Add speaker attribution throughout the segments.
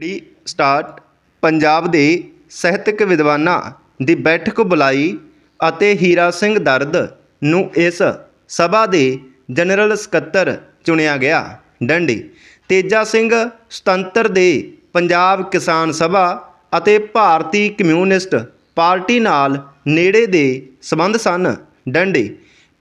Speaker 1: D start Punjab ਦੇ ਸਾਹਿਤਕ ਵਿਦਵਾਨਾਂ ਦੀ ਬੈਠਕ ਬੁਲਾਈ ਅਤੇ ਹੀਰਾ ਸਿੰਘ ਦਰਦ ਨੂੰ ਇਸ ਸਭਾ ਦੇ ਜਨਰਲ ਸਕੱਤਰ ਚੁਣਿਆ ਗਿਆ। ਡੰਡੀ ਤੇਜਾ ਸਿੰਘ ਸੁਤੰਤਰ ਦੇ ਪੰਜਾਬ ਕਿਸਾਨ ਸਭਾ ਅਤੇ ਭਾਰਤੀ ਕਮਿਊਨਿਸਟ ਪਾਰਟੀ ਨਾਲ ਨੇੜੇ ਦੇ ਸੰਬੰਧ ਸਨ। ਡੰਡੀ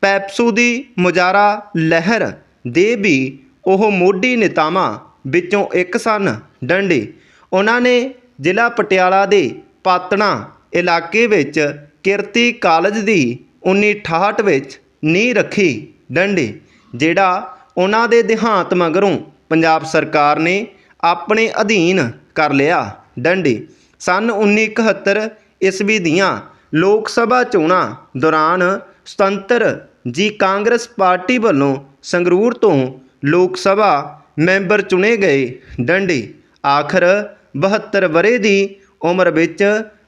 Speaker 1: ਪੈਪਸੂ ਦੀ ਮੁਜਾਰਾ ਲਹਿਰ ਦੇ ਵੀ ਉਹ ਮੋਢੀ ਨੇਤਾਵਾਂ ਵਿੱਚੋਂ ਇੱਕ ਸਨ। ਡੰਡੀ। ਉਹਨਾਂ ਨੇ ਜ਼ਿਲ੍ਹਾ ਪਟਿਆਲਾ ਦੇ ਪਾਤਣਾ ਇਲਾਕੇ ਵਿੱਚ ਕਿਰਤੀ ਕਾਲਜ ਦੀ 1968 ਵਿੱਚ ਨੀਂਹ ਰੱਖੀ। ਡੰਡੀ, ਜਿਹੜਾ ਉਹਨਾਂ ਦੇ ਦੇਹਾਂਤ ਮਗਰੋਂ ਪੰਜਾਬ ਸਰਕਾਰ ਨੇ ਆਪਣੇ ਅਧੀਨ ਕਰ ਲਿਆ। ਡੰਡੀ, ਸਨ 1971 ਈਸਵੀ ਦੀਆਂ ਲੋਕ ਸਭਾ ਚੋਣਾਂ ਦੌਰਾਨ ਸੁਤੰਤਰ ਜੀ ਕਾਂਗਰਸ ਪਾਰਟੀ ਵੱਲੋਂ ਸੰਗਰੂਰ ਤੋਂ ਲੋਕ ਸਭਾ ਮੈਂਬਰ ਚੁਣੇ ਗਏ। ਡੰਡੀ, ਆਖਰ 72 ਵਰੇ ਦੀ ਉਮਰ ਵਿੱਚ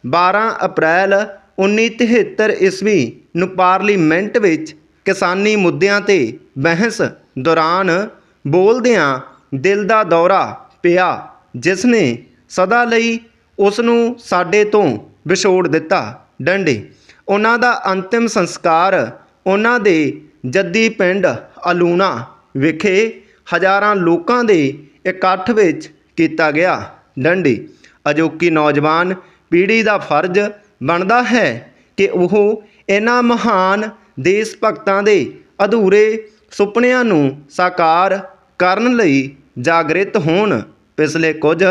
Speaker 1: 12 ਅਪ੍ਰੈਲ 1973 ਈਸਵੀ ਨੂੰ ਪਾਰਲੀਮੈਂਟ ਵਿੱਚ ਕਿਸਾਨੀ ਮੁੱਦਿਆਂ ਤੇ ਬਹਿਸ ਦੌਰਾਨ ਬੋਲਦਿਆਂ ਦਿਲ ਦਾ ਦੌਰਾ ਪਿਆ, ਜਿਸ ਨੇ ਸਦਾ ਲਈ ਉਸ ਨੂੰ ਸਾਡੇ ਤੋਂ ਵਿਛੋੜ ਦਿੱਤਾ। ਡੰਡੇ, ਉਹਨਾਂ ਦਾ ਅੰਤਿਮ ਸੰਸਕਾਰ ਉਹਨਾਂ ਦੇ ਜੱਦੀ ਪਿੰਡ ਅਲੂਣਾ ਵਿਖੇ ਹਜ਼ਾਰਾਂ ਲੋਕਾਂ ਦੇ ਇਕੱਠ ਵਿੱਚ ਕੀਤਾ ਗਿਆ। ਡੰਡੀ, ਅਜੋਕੀ ਨੌਜਵਾਨ ਪੀੜ੍ਹੀ ਦਾ ਫਰਜ਼ ਬਣਦਾ ਹੈ ਕਿ ਉਹ ਇਹਨਾਂ ਮਹਾਨ ਦੇਸ਼ ਭਗਤਾਂ ਦੇ ਅਧੂਰੇ ਸੁਪਨਿਆਂ ਨੂੰ ਸਾਕਾਰ ਕਰਨ ਲਈ ਜਾਗਰਿਤ ਹੋਣ। ਪਿਛਲੇ ਕੁਝ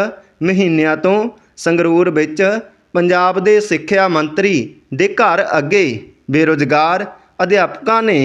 Speaker 1: ਮਹੀਨਿਆਂ ਤੋਂ ਸੰਗਰੂਰ ਵਿੱਚ ਪੰਜਾਬ ਦੇ ਸਿੱਖਿਆ ਮੰਤਰੀ ਦੇ ਘਰ ਅੱਗੇ ਬੇਰੁਜ਼ਗਾਰ ਅਧਿਆਪਕਾਂ ਨੇ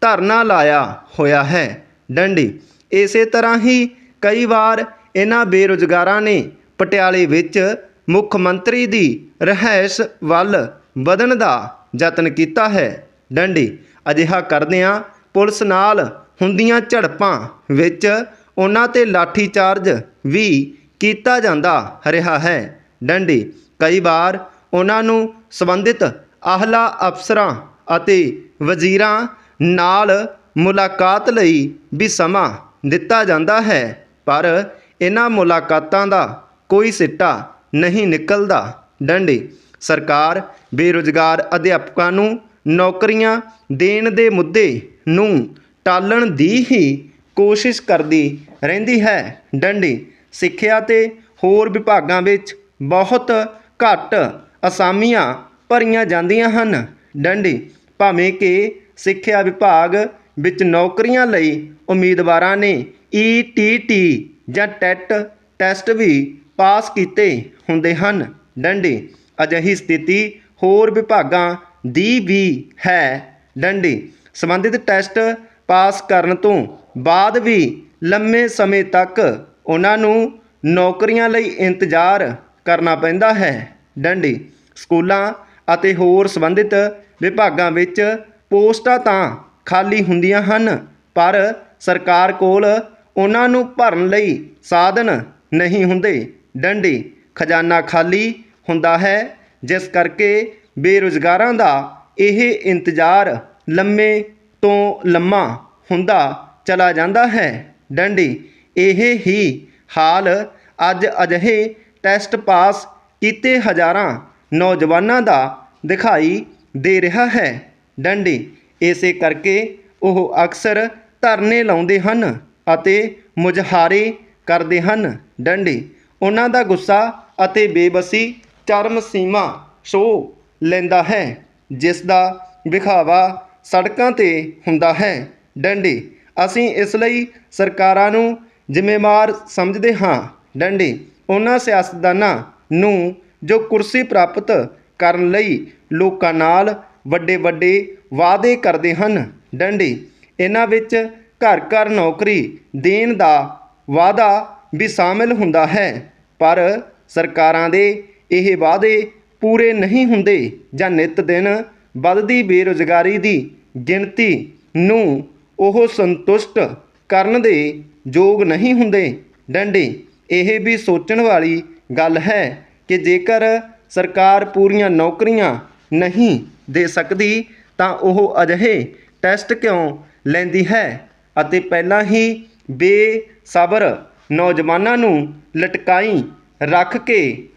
Speaker 1: ਧਰਨਾ ਲਾਇਆ ਹੋਇਆ ਹੈ। ਡੰਡੀ ਇਸੇ ਤਰ੍ਹਾਂ ਹੀ ਕਈ ਵਾਰ ਇਹਨਾਂ ਬੇਰੁਜ਼ਗਾਰਾਂ ਨੇ ਪਟਿਆਲੇ ਵਿੱਚ ਮੁੱਖ ਮੰਤਰੀ ਦੀ ਰਹਿائش ਵੱਲ ਵਧਣ ਦਾ ਯਤਨ ਕੀਤਾ ਹੈ। ਡੰਡੀ, ਅਜਿਹਾ ਕਰਦਿਆਂ ਪੁਲਿਸ ਨਾਲ ਹੁੰਦੀਆਂ ਝੜਪਾਂ ਵਿੱਚ ਉਹਨਾਂ ਤੇ ਲਾਠੀਚਾਰਜ ਵੀ ਕੀਤਾ ਜਾਂਦਾ ਰਿਹਾ ਹੈ। ਡੰਡੀ, ਕਈ ਵਾਰ ਉਹਨਾਂ ਨੂੰ ਸੰਬੰਧਿਤ ਆਹਲਾ ਅਫਸਰਾਂ ਅਤੇ ਵਜ਼ੀਰਾਂ ਨਾਲ ਮੁਲਾਕਾਤ ਲਈ ਵੀ ਸਮਾਂ ਦਿੱਤਾ ਜਾਂਦਾ ਹੈ, ਪਰ ਇਹਨਾਂ ਮੁਲਾਕਾਤਾਂ ਦਾ ਕੋਈ ਸਿੱਟਾ ਨਹੀਂ ਨਿਕਲਦਾ। ਡੰਡੀ, ਸਰਕਾਰ ਬੇਰੁਜ਼ਗਾਰ ਅਧਿਆਪਕਾਂ ਨੂੰ ਨੌਕਰੀਆਂ ਦੇਣ ਦੇ ਮੁੱਦੇ ਨੂੰ ਟਾਲਣ ਦੀ ਹੀ ਕੋਸ਼ਿਸ਼ ਕਰਦੀ ਰਹਿੰਦੀ ਹੈ। ਡੰਡੀ, ਸਿੱਖਿਆ ਤੇ ਹੋਰ ਵਿਭਾਗਾਂ ਵਿੱਚ ਬਹੁਤ ਘੱਟ ਅਸਾਮੀਆਂ ਭਰੀਆਂ ਜਾਂਦੀਆਂ ਹਨ। ਡੰਡੀ, ਭਾਵੇਂ ਕਿ ਸਿੱਖਿਆ ਵਿਭਾਗ ਵਿੱਚ ਨੌਕਰੀਆਂ ਲਈ ਉਮੀਦਵਾਰਾਂ ਨੇ ਈ ਟੀ ਜਾਂ ਟੈਟ ਟੈਸਟ ਵੀ ਪਾਸ ਕੀਤੇ ਹੁੰਦੇ ਹਨ। ਡੰਡੀ। ਅਜਿਹੀ ਸਥਿਤੀ ਹੋਰ ਵਿਭਾਗਾਂ ਦੀ ਵੀ ਹੈ। ਡੰਡੀ। ਸੰਬੰਧਿਤ ਟੈਸਟ ਪਾਸ ਕਰਨ ਤੋਂ ਬਾਅਦ ਵੀ ਲੰਮੇ ਸਮੇਂ ਤੱਕ ਉਹਨਾਂ ਨੂੰ ਨੌਕਰੀਆਂ ਲਈ ਇੰਤਜ਼ਾਰ ਕਰਨਾ ਪੈਂਦਾ ਹੈ। ਡੰਡੀ। ਸਕੂਲਾਂ ਅਤੇ ਹੋਰ ਸੰਬੰਧਿਤ ਵਿਭਾਗਾਂ ਵਿੱਚ ਪੋਸਟਾਂ ਤਾਂ ਖਾਲੀ ਹੁੰਦੀਆਂ ਹਨ, ਪਰ ਸਰਕਾਰ ਕੋਲ ਉਹਨਾਂ ਨੂੰ ਭਰਨ ਲਈ ਸਾਧਨ ਨਹੀਂ ਹੁੰਦੇ। ਡੰਡੀ, ਖਜ਼ਾਨਾ ਖਾਲੀ ਹੁੰਦਾ ਹੈ, ਜਿਸ ਕਰਕੇ ਬੇਰੁਜ਼ਗਾਰਾਂ ਦਾ ਇਹ ਇੰਤਜ਼ਾਰ ਲੰਮੇ ਤੋਂ ਲੰਮਾ ਹੁੰਦਾ ਚਲਾ ਜਾਂਦਾ ਹੈ। ਡੰਡੀ, ਇਹ ਹੀ ਹਾਲ ਅੱਜ ਅਜਿਹੇ ਟੈਸਟ ਪਾਸ ਕੀਤੇ ਹਜ਼ਾਰਾਂ ਨੌਜਵਾਨਾਂ ਦਾ ਦਿਖਾਈ ਦੇ ਰਿਹਾ ਹੈ। ਡੰਡੀ ਇਸੇ ਕਰਕੇ ਉਹ ਅਕਸਰ ਧਰਨੇ ਲਾਉਂਦੇ ਹਨ ਅਤੇ ਮੁਜ਼ਾਹਰੇ ਕਰਦੇ ਹਨ। ਡੰਡੀ, ਉਹਨਾਂ ਦਾ ਗੁੱਸਾ ਅਤੇ ਬੇਬਸੀ ਚਰਮ ਸੀਮਾ ਛੋ ਲੈਂਦਾ ਹੈ, ਜਿਸ ਦਾ ਵਿਖਾਵਾ ਸੜਕਾਂ ਤੇ ਹੁੰਦਾ ਹੈ। ਡੰਡੀ, ਅਸੀਂ ਇਸ ਲਈ ਸਰਕਾਰਾਂ ਨੂੰ ਜ਼ਿੰਮੇਵਾਰ ਸਮਝਦੇ ਹਾਂ। ਡੰਡੀ, ਉਹਨਾਂ ਸਿਆਸਤਦਾਨਾਂ ਨੂੰ ਜੋ ਕੁਰਸੀ ਪ੍ਰਾਪਤ ਕਰਨ ਲਈ ਲੋਕਾਂ ਨਾਲ ਵੱਡੇ ਵੱਡੇ ਵਾਅਦੇ ਕਰਦੇ ਹਨ। ਡੰਡੇ, ਇਹਨਾਂ ਵਿੱਚ ਘਰ ਘਰ ਨੌਕਰੀ ਦੇਣ ਦਾ ਵਾਅਦਾ ਵੀ ਸ਼ਾਮਿਲ ਹੁੰਦਾ ਹੈ, ਪਰ ਸਰਕਾਰਾਂ ਦੇ ਇਹ ਵਾਅਦੇ ਪੂਰੇ ਨਹੀਂ ਹੁੰਦੇ ਜਾਂ ਨਿਤ ਦਿਨ ਵੱਧਦੀ ਬੇਰੁਜ਼ਗਾਰੀ ਦੀ ਗਿਣਤੀ ਨੂੰ ਉਹ ਸੰਤੁਸ਼ਟ ਕਰਨ ਦੇ ਯੋਗ ਨਹੀਂ ਹੁੰਦੇ। ਡੰਡੇ, ਇਹ ਵੀ ਸੋਚਣ ਵਾਲੀ ਗੱਲ ਹੈ ਕਿ ਜੇਕਰ ਸਰਕਾਰ ਪੂਰੀਆਂ ਨੌਕਰੀਆਂ ਨਹੀਂ ਦੇ ਸਕਦੀ ਤਾਂ ਉਹ ਅਜਿਹੇ ਟੈਸਟ ਕਿਉਂ ਲੈਂਦੀ ਹੈ? ਅਤੇ ਪਹਿਲਾਂ ਹੀ ਬੇਸਬਰ ਨੌਜਵਾਨਾਂ ਨੂੰ ਲਟਕਾਈ ਰੱਖ ਕੇ